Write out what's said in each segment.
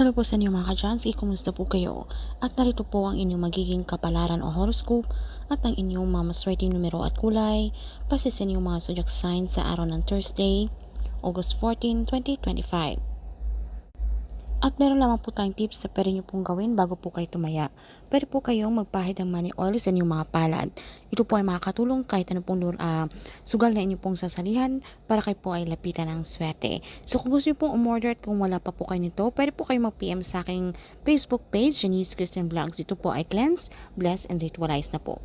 Hello po sa inyo mga ka-Jansi, kumusta po kayo? At narito po ang inyong magiging kapalaran o horoscope at ang inyong mga maswerteng numero at kulay base sa inyong mga zodiac signs sa araw ng Thursday, August 14, 2025. At meron lamang po tayong tips sa pwede nyo pong gawin bago po kayo tumaya. Pwede po kayong magpahid ng money oil sa inyong mga palad. Ito po ay makakatulong kahit ano pong uh, sugal na inyo pong sasalihan para kayo po ay lapitan ng swerte. So kung gusto nyo pong umorder at kung wala pa po kayo nito, pwede po kayo mag-PM sa aking Facebook page, Janice Christian Vlogs. Ito po ay cleanse, bless, and ritualize na po.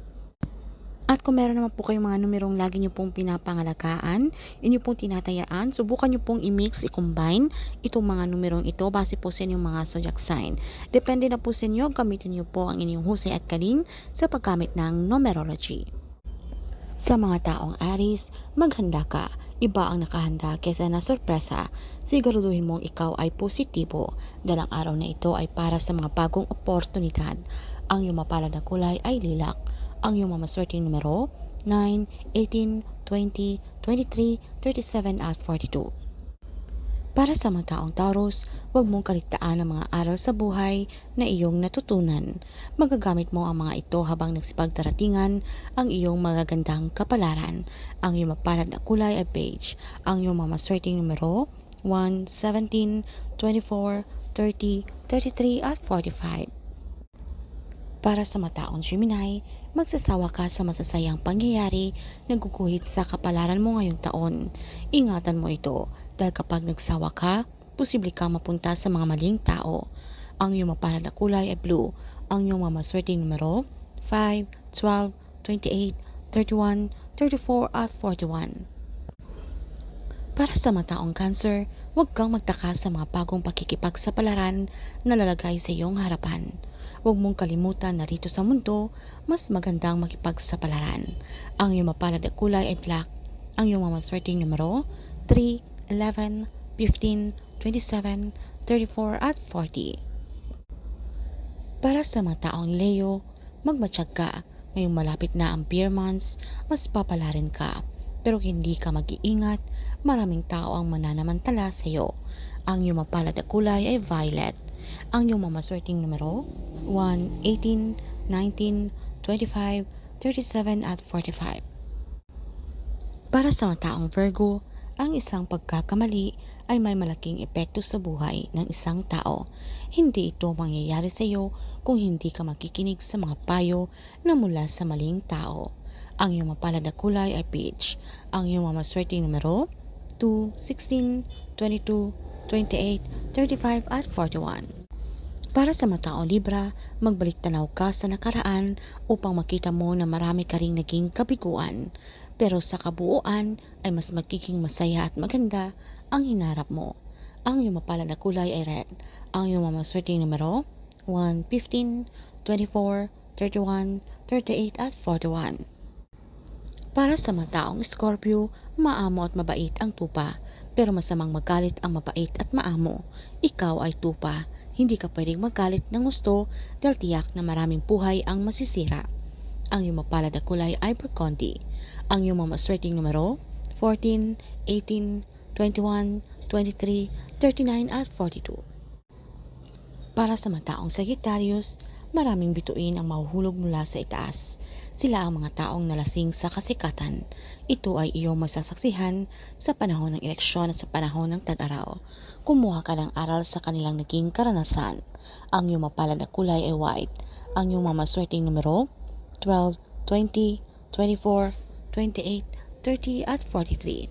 At kung meron naman po kayong mga numerong lagi nyo pong pinapangalagaan, inyo pong tinatayaan, subukan nyo pong i-mix, i-combine itong mga numerong ito base po sa inyong mga zodiac sign. Depende na po sa inyo, gamitin nyo po ang inyong husay at kaling sa paggamit ng numerology. Sa mga taong Aris, maghanda ka. Iba ang nakahanda kesa na sorpresa. Siguraduhin mong ikaw ay positibo dahil ang araw na ito ay para sa mga bagong oportunidad. Ang iyong mapalad na kulay ay lilak ang iyong mamaswerteng numero 9, 18, 20, 23, 37 at 42. Para sa mga taong Taurus, huwag mong kaligtaan ang mga aral sa buhay na iyong natutunan. Magagamit mo ang mga ito habang nagsipagdaratingan ang iyong magagandang kapalaran. Ang iyong mapalad na kulay ay beige. Ang iyong mamaswerteng numero 1, 17, 24, 30, 33 at 45. Para sa mataong Gemini, magsasawa ka sa masasayang pangyayari na guguhit sa kapalaran mo ngayong taon. Ingatan mo ito dahil kapag nagsawa ka, posible kang mapunta sa mga maling tao. Ang iyong mapalad na kulay ay blue. Ang iyong mamaswerteng numero 5, 12, 28, 31, 34 at 41. Para sa mataong cancer, huwag kang magtaka sa mga bagong pakikipagsapalaran na lalagay sa iyong harapan. Huwag mong kalimutan na rito sa mundo, mas magandang makipagsapalaran. Ang iyong mapalad na kulay ay black. Ang iyong mamaswerteng numero 3, 11, 15, 27, 34 at 40. Para sa mga taong Leo, magmatsyag ka. Ngayong malapit na ang beer months, mas papalarin ka pero hindi ka mag-iingat, maraming tao ang mananamantala sa iyo. Ang iyong mapalad na kulay ay violet. Ang iyong mamaswerteng numero 1, 18, 19, 25, 37 at 45. Para sa mga taong Virgo, ang isang pagkakamali ay may malaking epekto sa buhay ng isang tao. Hindi ito mangyayari sa iyo kung hindi ka makikinig sa mga payo na mula sa maling tao. Ang iyong mapalad na kulay ay peach. Ang iyong mamaswerteng numero 2, 16, 22, 28, 35 at 41. Para sa mataong Libra, magbalik tanaw ka sa nakaraan upang makita mo na marami ka ring naging kabiguan. Pero sa kabuuan ay mas magiging masaya at maganda ang hinarap mo. Ang iyong mapalad na kulay ay red. Ang iyong mamaswerteng numero 1, 15, 24, 31, 38 at 41. Para sa mga taong Scorpio, maamo at mabait ang tupa, pero masamang magalit ang mabait at maamo. Ikaw ay tupa, hindi ka pwedeng magalit ng gusto dahil tiyak na maraming buhay ang masisira. Ang iyong mapalad na kulay ay burgundy. Ang iyong mamaswerteng numero 14, 18, 21, 23, 39 at 42. Para sa mga taong Sagittarius, maraming bituin ang mahuhulog mula sa itaas. Sila ang mga taong nalasing sa kasikatan. Ito ay iyong masasaksihan sa panahon ng eleksyon at sa panahon ng tag-araw. Kumuha ka ng aral sa kanilang naging karanasan. Ang iyong mapalad na kulay ay white. Ang iyong mamaswerteng numero 12, 20, 24, 28, 30 at 43.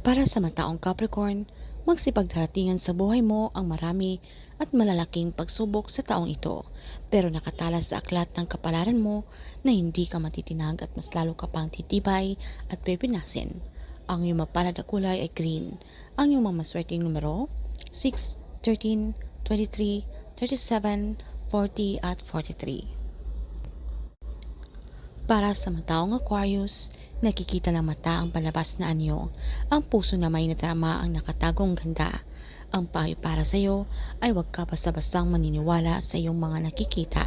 Para sa mataong Capricorn, magsipagdaratingan sa buhay mo ang marami at malalaking pagsubok sa taong ito. Pero nakatalas sa aklat ng kapalaran mo na hindi ka matitinag at mas lalo ka pang titibay at pepinasin. Ang iyong mapalad na kulay ay green. Ang iyong mamaswerteng numero 6, 13, 23, 37, 40 at 43. Para sa mataong Aquarius, nakikita ng mata ang palabas na anyo. Ang puso na may nadarama ang nakatagong ganda. Ang payo para sa iyo ay huwag ka basta-bastang maniniwala sa iyong mga nakikita.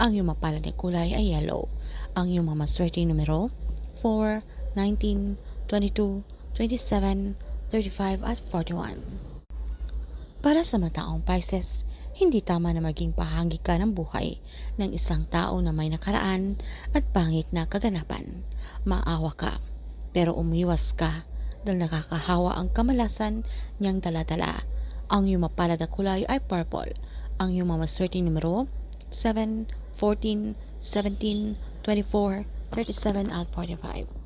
Ang iyong mapalad na kulay ay yellow. Ang iyong mamaswerteng numero 4, 19, 22, 27, 35 at 41. Para sa mataong Pisces, hindi tama na maging pahanggi ka ng buhay ng isang tao na may nakaraan at pangit na kaganapan. Maawa ka, pero umiwas ka dahil nakakahawa ang kamalasan niyang daladala. Ang iyong mapalad na kulay ay purple. Ang iyong mamaswerteng numero 7, 14, 17, 24, 37 at 45.